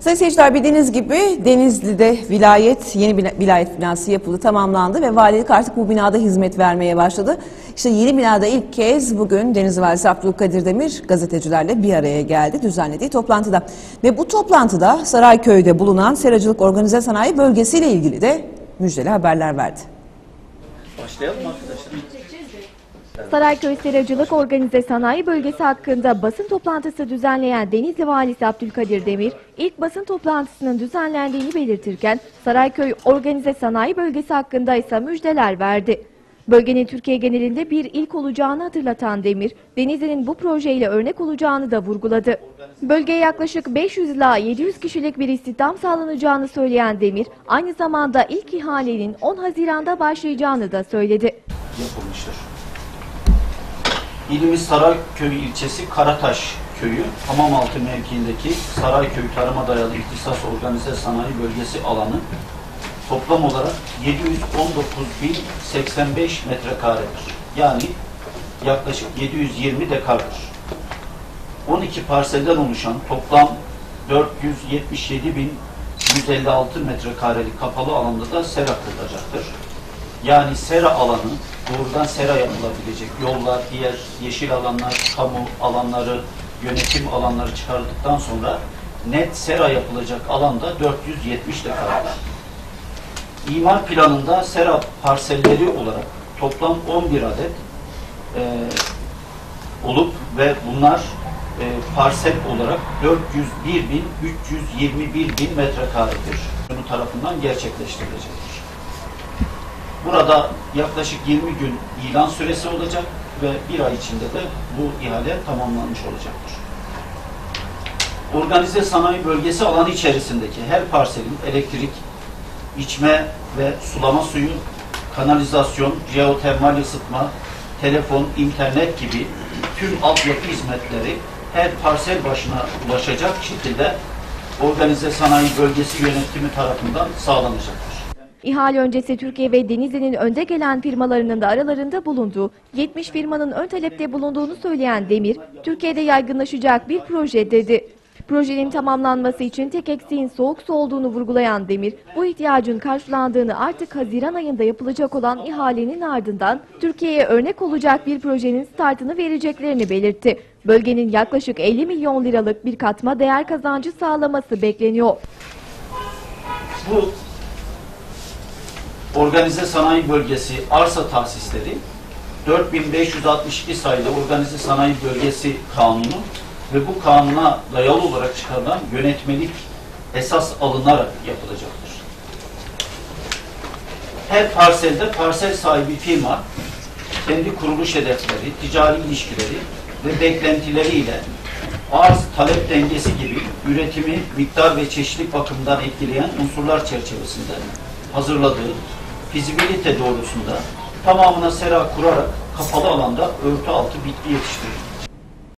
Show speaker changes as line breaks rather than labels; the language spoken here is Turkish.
Sayın seyirciler bildiğiniz gibi Denizli'de vilayet, yeni vilayet binası yapıldı, tamamlandı ve valilik artık bu binada hizmet vermeye başladı. İşte yeni binada ilk kez bugün Denizli Valisi Abdülkadir Demir gazetecilerle bir araya geldi düzenlediği toplantıda. Ve bu toplantıda Sarayköy'de bulunan seracılık organize sanayi bölgesiyle ilgili de müjdeli haberler verdi.
Başlayalım arkadaşlar.
Sarayköy Seracılık Organize Sanayi Bölgesi hakkında basın toplantısı düzenleyen Denizli Valisi Abdülkadir Demir, ilk basın toplantısının düzenlendiğini belirtirken Sarayköy Organize Sanayi Bölgesi hakkında ise müjdeler verdi. Bölgenin Türkiye genelinde bir ilk olacağını hatırlatan Demir, Denizli'nin bu projeyle örnek olacağını da vurguladı. Bölgeye yaklaşık 500 ila 700 kişilik bir istihdam sağlanacağını söyleyen Demir, aynı zamanda ilk ihalenin 10 Haziran'da başlayacağını da söyledi.
Yapılmıştır. İlimiz Sarayköy ilçesi Karataş köyü, Hamamaltı mevkiindeki Sarayköy Tarıma Dayalı İhtisas Organize Sanayi Bölgesi alanı toplam olarak 719.085 metrekaredir. Yani yaklaşık 720 dekardır. 12 parselden oluşan toplam 477.156 metrekarelik kapalı alanda da sera kurulacaktır. Yani sera alanı doğrudan sera yapılabilecek yollar, diğer yeşil alanlar, kamu alanları, yönetim alanları çıkarıldıktan sonra net sera yapılacak alanda 470 dekaradır. İmar planında sera parselleri olarak toplam 11 adet e, olup ve bunlar e, parsel olarak 401 bin 321 bin metrekaredir. Bunun tarafından gerçekleştirilecektir. Burada yaklaşık 20 gün ilan süresi olacak ve bir ay içinde de bu ihale tamamlanmış olacaktır. Organize sanayi bölgesi alanı içerisindeki her parselin elektrik, içme ve sulama suyu, kanalizasyon, jeotermal ısıtma, telefon, internet gibi tüm altyapı hizmetleri her parsel başına ulaşacak şekilde organize sanayi bölgesi yönetimi tarafından sağlanacaktır.
İhale öncesi Türkiye ve Denizli'nin önde gelen firmalarının da aralarında bulunduğu 70 firmanın ön talepte bulunduğunu söyleyen Demir, Türkiye'de yaygınlaşacak bir proje dedi. Projenin tamamlanması için tek eksiğin soğuk su olduğunu vurgulayan Demir, bu ihtiyacın karşılandığını artık Haziran ayında yapılacak olan ihalenin ardından Türkiye'ye örnek olacak bir projenin startını vereceklerini belirtti. Bölgenin yaklaşık 50 milyon liralık bir katma değer kazancı sağlaması bekleniyor.
Bu organize sanayi bölgesi arsa tahsisleri 4562 sayılı organize sanayi bölgesi kanunu ve bu kanuna dayalı olarak çıkarılan yönetmelik esas alınarak yapılacaktır. Her parselde parsel sahibi firma kendi kuruluş hedefleri, ticari ilişkileri ve beklentileriyle arz talep dengesi gibi üretimi miktar ve çeşitlilik bakımından etkileyen unsurlar çerçevesinde hazırladığı fizibilite doğrusunda tamamına sera kurarak kapalı alanda örtü altı bitki yetiştirir.